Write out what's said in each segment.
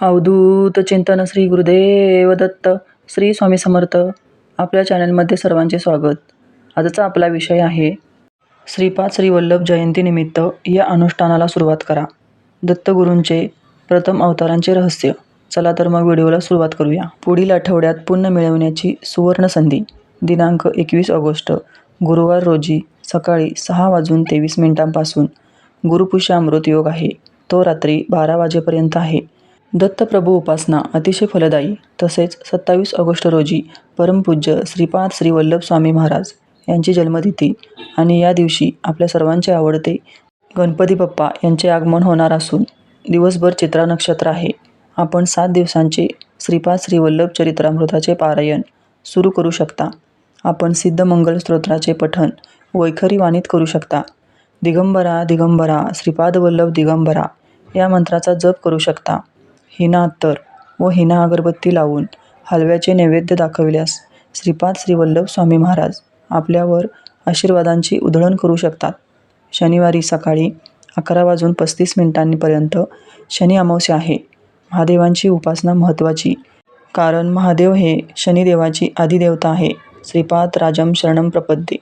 अवधूत चिंतन श्री गुरुदेव दत्त श्री स्वामी समर्थ. आपल्या चॅनलमध्ये सर्वांचे स्वागत. आजचा आपला विषय आहे श्रीपाद श्री वल्लभ जयंतीनिमित्त या अनुष्ठानाला सुरुवात करा. दत्तगुरूंचे प्रथम अवतारांचे रहस्य. चला तर मग व्हिडिओला सुरुवात करूया. पुढील आठवड्यात पुण्य मिळवण्याची सुवर्ण संधी. दिनांक एकवीस ऑगस्ट गुरुवार रोजी सकाळी सहा वाजून तेवीस मिनिटांपासून गुरुपुष्य अमृत योग आहे. तो रात्री बारा वाजेपर्यंत आहे. दत्तप्रभू उपासना अतिशय फलदायी तसेच सत्तावीस ऑगस्ट रोजी परमपूज्य श्रीपाद श्री वल्लभ स्वामी महाराज यांची जन्मतिथी आणि या दिवशी आपल्या सर्वांचे आवडते गणपती बाप्पा यांचे आगमन होणार असून दिवसभर चित्रा नक्षत्र आहे. आपण सात दिवसांचे श्रीपाद श्री वल्लभ चरित्रामृताचे पारायण सुरू करू शकता. आपण सिद्धमंगल स्तोत्राचे पठण वैखरी वाणीत करू शकता. दिगंबरा दिगंबरा श्रीपाद वल्लभ दिगंबरा या मंत्राचा जप करू शकता. हिना अत्तर व हिना अगरबत्ती लावून हलव्याचे नैवेद्य दाखविल्यास श्रीपाद श्रीवल्लभ स्वामी महाराज आपल्यावर आशीर्वादांची उधळण करू शकतात. शनिवारी सकाळी अकरा वाजून पस्तीस मिनिटांपर्यंत शनी अमावस्या आहे. महादेवांची उपासना महत्त्वाची. कारण महादेव हे शनिदेवाची आदिदेवता आहे. श्रीपाद राजम शरणम प्रपद्ये.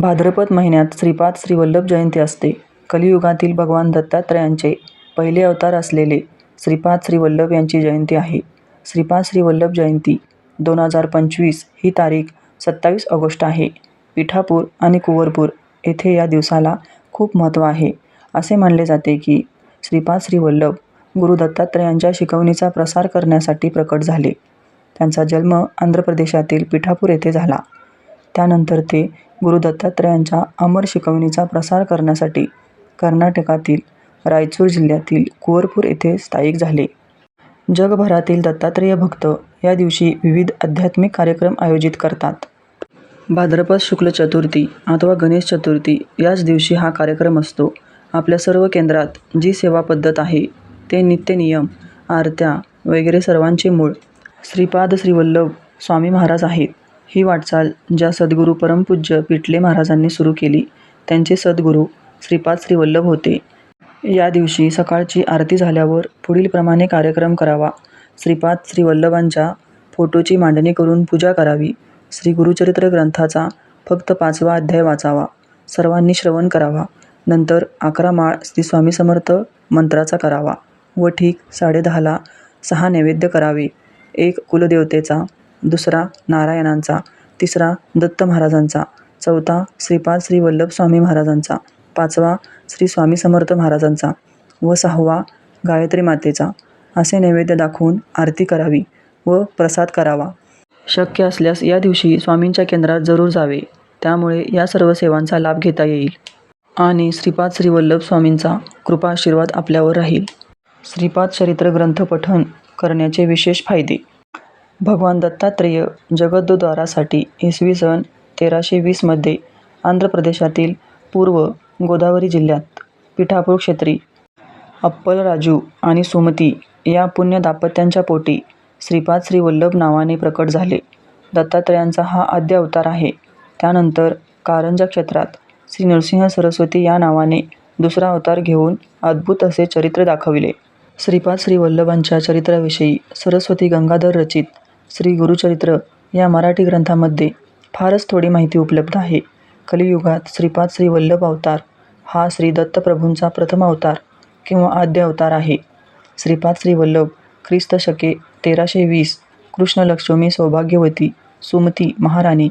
भाद्रपद महिन्यात श्रीपाद श्रीवल्लभ जयंती असते. कलियुगातील भगवान दत्तात्रयांचे पहिले अवतार असलेले श्रीपाद श्रीवल्लभ यांची जयंती आहे. श्रीपाद श्रीवल्लभ जयंती दोन हजार पंचवीस ही तारीख सत्तावीस ऑगस्ट आहे. पिठापूर आणि कुवरपूर येथे या दिवसाला खूप महत्त्व आहे. असे मानले जाते की श्रीपाद श्रीवल्लभ गुरु दत्तात्रयांच्या शिकवणीचा प्रसार करण्यासाठी प्रकट झाले. त्यांचा जन्म आंध्र प्रदेशातील पिठापूर येथे झाला. त्यानंतर ते गुरु दत्तात्रयांच्या अमर शिकवणीचा प्रसार करण्यासाठी कर्नाटकातील रायचूर जिल्ह्यातील कुवरपूर येथे स्थायिक झाले. जगभरातील दत्तात्रेय भक्त या दिवशी विविध आध्यात्मिक कार्यक्रम आयोजित करतात. भाद्रपद शुक्ल चतुर्थी अथवा गणेश चतुर्थी याच दिवशी हा कार्यक्रम असतो. आपल्या सर्व केंद्रात जी सेवा पद्धत आहे ते नित्य नियम आरत्या वगैरे सर्वांचे मूळ श्रीपाद श्रीवल्लभ स्वामी महाराज आहेत. ही वाटचाल ज्या सद्गुरू परमपूज्य पिटले महाराजांनी सुरू केली त्यांचे सद्गुरू श्रीपाद श्रीवल्लभ होते. या दिवशी सकाळची आरती झाल्यावर पुढीलप्रमाणे कार्यक्रम करावा. श्रीपाद श्रीवल्लभांच्या फोटोची मांडणी करून पूजा करावी. श्री गुरुचरित्र ग्रंथाचा फक्त पाचवा अध्याय वाचावा. सर्वांनी श्रवण करावा. नंतर अकरा माळ श्री स्वामी समर्थ मंत्राचा करावा व ठीक साडेदहाला सहा नैवेद्य करावे. एक कुलदेवतेचा दुसरा नारायणांचा तिसरा दत्त महाराजांचा चौथा श्रीपाद श्री वल्लभ स्वामी महाराजांचा पाचवा श्री स्वामी समर्थ महाराजांचा व सहावा गायत्री मातेचा असे नैवेद्य दाखवून आरती करावी व प्रसाद करावा. शक्य असल्यास या दिवशी स्वामींच्या केंद्रात जरूर जावे. त्यामुळे या सर्व सेवांचा लाभ घेता येईल. आणि श्रीपाद श्री वल्लभ स्वामींचा कृपा आशीर्वाद आपल्यावर राहील. श्रीपाद चरित्र ग्रंथ पठण करण्याचे विशेष फायदे. भगवान दत्तात्रेय जगद्द्वारासाठी इसवी सन तेराशे वीसमध्ये आंध्र प्रदेशातील पूर्व गोदावरी जिल्ह्यात. पिठापूर क्षेत्री अप्पलराजू आणि सुमती या पुण्य दाम्पत्याच्या पोटी श्रीपाद श्री वल्लभ नावाने प्रकट झाले. दत्तात्रयांचा हा आद्य अवतार आहे. त्यानंतर कारंजा क्षेत्रात श्री नरसिंह सरस्वती या नावाने दुसरा अवतार घेऊन अद्भुत असे चरित्र दाखविले. श्रीपाद श्री वल्लभांच्या चरित्राविषयी सरस्वती गंगाधर रचित श्री गुरुचरित्र या मराठी ग्रंथामध्ये फारच थोडी माहिती उपलब्ध आहे. कलियुगात श्रीपाद श्रीवल्लभ अवतार हा श्री दत्तप्रभूंचा प्रथम अवतार किंवा आद्य अवतार आहे. श्रीपाद श्रीवल्लभ ख्रिस्त शके तेराशे वीस कृष्णलक्ष्मी सौभाग्यवती सुमती महाराणी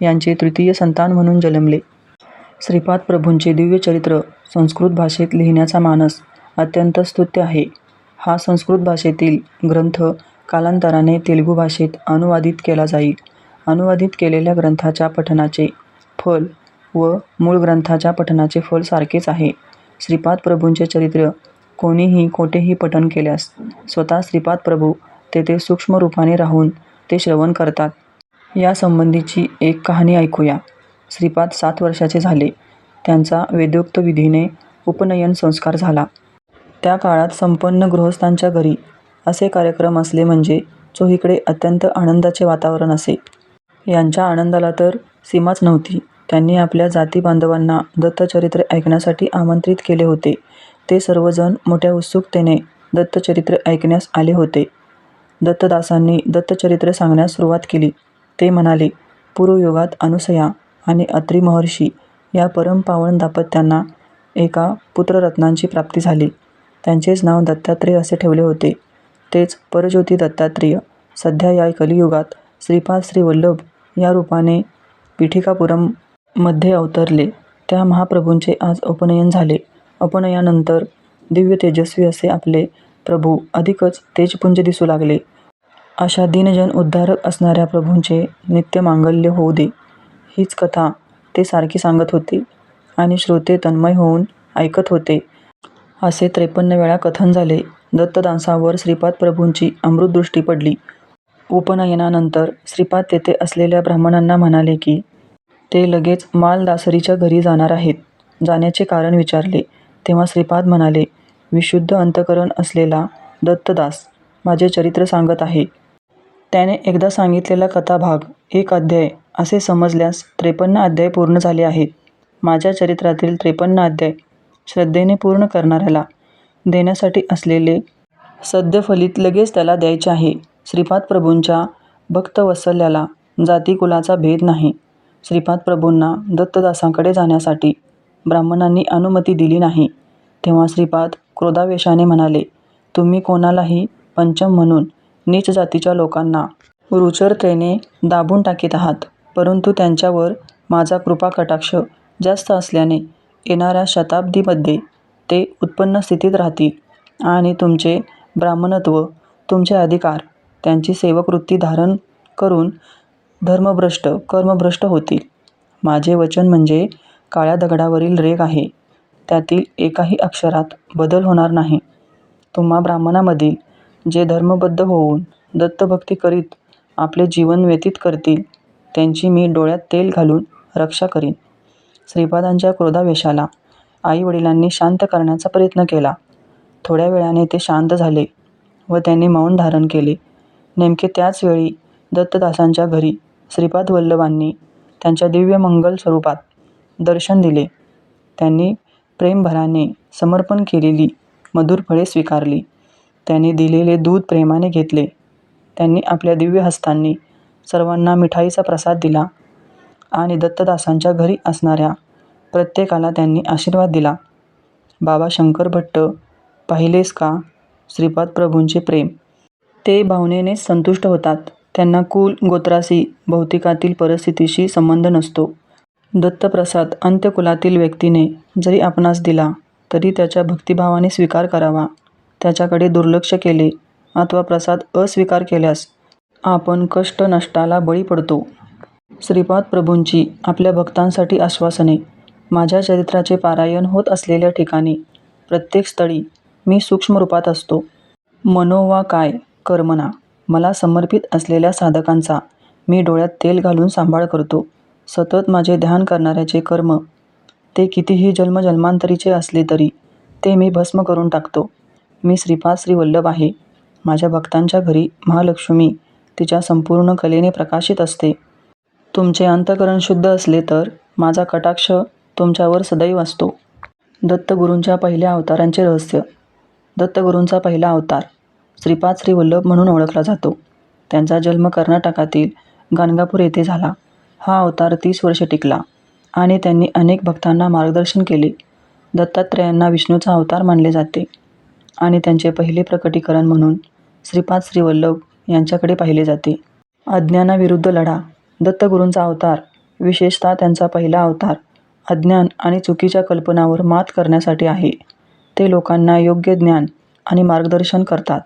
यांचे तृतीय संतान म्हणून जन्मले. श्रीपाद प्रभूंचे दिव्य चरित्र संस्कृत भाषेत लिहिण्याचा मानस अत्यंत स्तुत्य आहे. हा संस्कृत भाषेतील ग्रंथ कालांतराने तेलुगू भाषेत अनुवादित केला जाईल. अनुवादित केलेल्या ग्रंथाच्या पठनाचे फल व मूळ ग्रंथाच्या पठणाचे फल सारखेच आहे. श्रीपाद प्रभूंचे चरित्र कोणीही कोठेही पठण केल्यास स्वतः श्रीपाद प्रभू तेथे सूक्ष्म रूपाने राहून ते श्रवण करतात. यासंबंधीची एक कहाणी ऐकूया. श्रीपाद सात वर्षाचे झाले. त्यांचा वेदोक्त विधीने उपनयन संस्कार झाला. त्या काळात संपन्न गृहस्थांच्या घरी असे कार्यक्रम असले म्हणजे चोहीकडे अत्यंत आनंदाचे वातावरण असे. यांच्या आनंदाला तर सीमाच नव्हती. त्यांनी आपल्या जाती बांधवांना दत्तचरित्र ऐकण्यासाठी आमंत्रित केले होते. ते सर्वजण मोठ्या उत्सुकतेने दत्तचरित्र ऐकण्यास आले होते. दत्तदासांनी दत्तचरित्र सांगण्यास सुरुवात केली. ते म्हणाले पूर्वयुगात अनुसया आणि अत्री महर्षी या परमपावन दाम्पत्यांना एका पुत्ररत्नांची प्राप्ती झाली. त्यांचेच नाव दत्तात्रेय असे ठेवले होते. तेच परज्योती दत्तात्रेय. सध्या या कलियुगात श्रीपाद श्री वल्लभ या रूपाने पीठिकापुरममध्ये अवतरले. त्या महाप्रभूंचे आज उपनयन झाले. उपनयनानंतर दिव्य तेजस्वी असे आपले प्रभू अधिकच तेजपुंज दिसू लागले. अशा दीनजन उद्धारक असणाऱ्या प्रभूंचे नित्य मांगल्य होऊ दे. हीच कथा ते सारखी सांगत होते आणि श्रोते तन्मय होऊन ऐकत होते. असे त्रेपन्न वेळा कथन झाले. दत्तदासांवर श्रीपाद प्रभूंची अमृतदृष्टी पडली. उपनयनानंतर श्रीपाद तेथे असलेल्या ब्राह्मणांना म्हणाले की ते लगेच मालदासरीच्या घरी जाणार आहेत. जाण्याचे कारण विचारले. तेव्हा श्रीपाद म्हणाले विशुद्ध अंतकरण असलेला दत्तदास माझे चरित्र सांगत आहे. त्याने एकदा सांगितलेला कथाभाग एक अध्याय असे समजल्यास त्रेपन्न अध्याय पूर्ण झाले आहेत. माझ्या चरित्रातील त्रेपन्न अध्याय श्रद्धेने पूर्ण करणाऱ्याला देण्यासाठी असलेले सद्यफलित लगेच त्याला द्यायचे आहे. श्रीपाद प्रभूंच्या भक्तवत्सल्याला जातीकुलाचा भेद नाही. श्रीपाद प्रभूंना दत्तदासांकडे जाण्यासाठी ब्राह्मणांनी अनुमती दिली नाही. तेव्हा श्रीपाद क्रोधावेशाने म्हणाले तुम्ही कोणालाही पंचम म्हणून नीच जातीच्या लोकांना रुचरतेने दाबून टाकीत आहात. परंतु त्यांच्यावर माझा कृपा कटाक्ष जास्त असल्याने येणाऱ्या शताब्दीमध्ये ते उत्पन्न स्थितीत राहतील आणि तुमचे ब्राह्मणत्व तुमचे अधिकार त्यांची सेवकवृत्ती धारण करून धर्मभ्रष्ट कर्मभ्रष्ट होतील. माझे वचन म्हणजे काळ्या दगडावरील रेग आहे. त्यातील एकाही अक्षरात बदल होणार नाही. तुम्हा ब्राह्मणामधील जे धर्मबद्ध होऊन दत्तभक्ती करीत आपले जीवन व्यतीत करतील त्यांची मी डोळ्यात तेल घालून रक्षा करीन. श्रीपादांच्या क्रोधावेशाला आईवडिलांनी शांत करण्याचा प्रयत्न केला. थोड्या वेळाने ते शांत झाले व त्यांनी मौन धारण केले. नेमके त्याच वेळी दत्तदासांच्या घरी श्रीपाद वल्लभांनी त्यांच्या दिव्य मंगल स्वरूपात दर्शन दिले. त्यांनी प्रेमभराने समर्पण केलेली मधुर फळे स्वीकारली. त्यांनी दिलेले दूध प्रेमाने घेतले. त्यांनी आपल्या दिव्य हस्तांनी सर्वांना मिठाईचा प्रसाद दिला आणि दत्तदासांच्या घरी असणाऱ्या प्रत्येकाला त्यांनी आशीर्वाद दिला. बाबा शंकर भट्ट पाहिलेस का श्रीपाद प्रभूंचे प्रेम? ते भावनेनेच संतुष्ट होतात. त्यांना कुल गोत्राशी भौतिकातील परिस्थितीशी संबंध नसतो. दत्तप्रसाद अंत्यकुलातील व्यक्तीने जरी आपणास दिला तरी त्याच्या भक्तिभावाने स्वीकार करावा. त्याच्याकडे दुर्लक्ष केले अथवा प्रसाद अस्वीकार केल्यास आपण कष्ट नष्टाला बळी पडतो. श्रीपाद प्रभूंची आपल्या भक्तांसाठी आश्वासने माझ्या चरित्राचे पारायण होत असलेल्या ठिकाणी प्रत्येक स्थळी मी सूक्ष्म रूपात असतो. मनोवा काय? कर्मना मला समर्पित असलेल्या साधकांचा मी डोळ्यात तेल घालून सांभाळ करतो. सतत माझे ध्यान करणाऱ्याचे कर्म. ते कितीही जन्मजन्मांतरीचे असले तरी ते मी भस्म करून टाकतो. मी श्रीपाद श्री वल्लभ आहे. माझ्या भक्तांच्या घरी महालक्ष्मी तिच्या संपूर्ण कलेने प्रकाशित असते. तुमचे अंतकरण शुद्ध असले तर माझा कटाक्ष तुमच्यावर सदैव असतो. दत्तगुरूंच्या पहिल्या अवतारांचे रहस्य. दत्तगुरूंचा पहिला अवतार. श्रीपाद श्रीवल्लभ म्हणून ओळखला जातो. त्यांचा जन्म कर्नाटकातील गाणगापूर येथे झाला. हा अवतार तीस वर्षे टिकला आणि त्यांनी अनेक भक्तांना मार्गदर्शन केले. दत्तात्रेयांना विष्णूचा अवतार मानले जाते आणि त्यांचे पहिले प्रकटीकरण म्हणून श्रीपाद श्रीवल्लभ यांच्याकडे पाहिले जाते. अज्ञानाविरुद्ध लढा दत्तगुरूंचा अवतार विशेषतः त्यांचा पहिला अवतार अज्ञान आणि चुकीच्या कल्पनावर मात करण्यासाठी आहे. ते लोकांना योग्य ज्ञान आणि मार्गदर्शन करतात.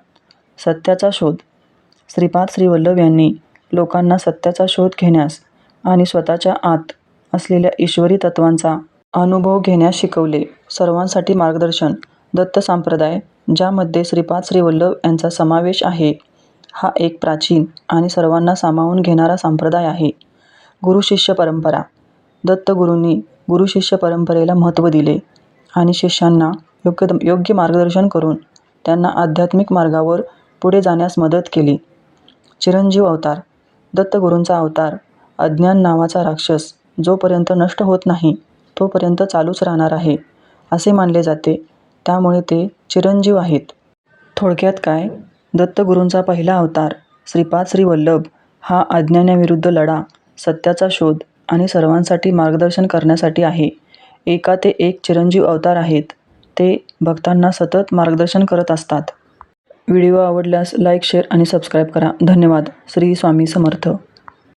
सत्याचा शोध. श्रीपाद श्रीवल्लभ यांनी लोकांना सत्याचा शोध घेण्यास आणि स्वतःच्या आत असलेल्या ईश्वरी तत्वांचा अनुभव घेण्यास शिकवले. सर्वांसाठी मार्गदर्शन दत्त संप्रदाय ज्यामध्ये श्रीपाद श्रीवल्लभ यांचा समावेश आहे हा एक प्राचीन आणि सर्वांना सामावून घेणारा संप्रदाय आहे. गुरुशिष्य परंपरा. दत्तगुरूंनी गुरुशिष्य परंपरेला महत्त्व दिले आणि शिष्यांना योग्य योग्य मार्गदर्शन करून त्यांना आध्यात्मिक मार्गावर पुढे जाण्यास मदत केली. चिरंजीव अवतार दत्तगुरूंचा अवतार अज्ञान नावाचा राक्षस जोपर्यंत नष्ट होत नाही तोपर्यंत चालूच राहणार आहे असे मानले जाते. त्यामुळे ते चिरंजीव आहेत. थोडक्यात काय? दत्तगुरूंचा पहिला अवतार श्रीपाद श्री वल्लभ हा अज्ञानाविरुद्ध लढा सत्याचा शोध आणि सर्वांसाठी मार्गदर्शन करण्यासाठी आहे. एका ते एक चिरंजीव अवतार आहेत. ते भक्तांना सतत मार्गदर्शन करत असतात. व्हिडिओ आवडल्यास लाईक शेअर आणि सबस्क्राईब करा. धन्यवाद. श्री स्वामी समर्थ.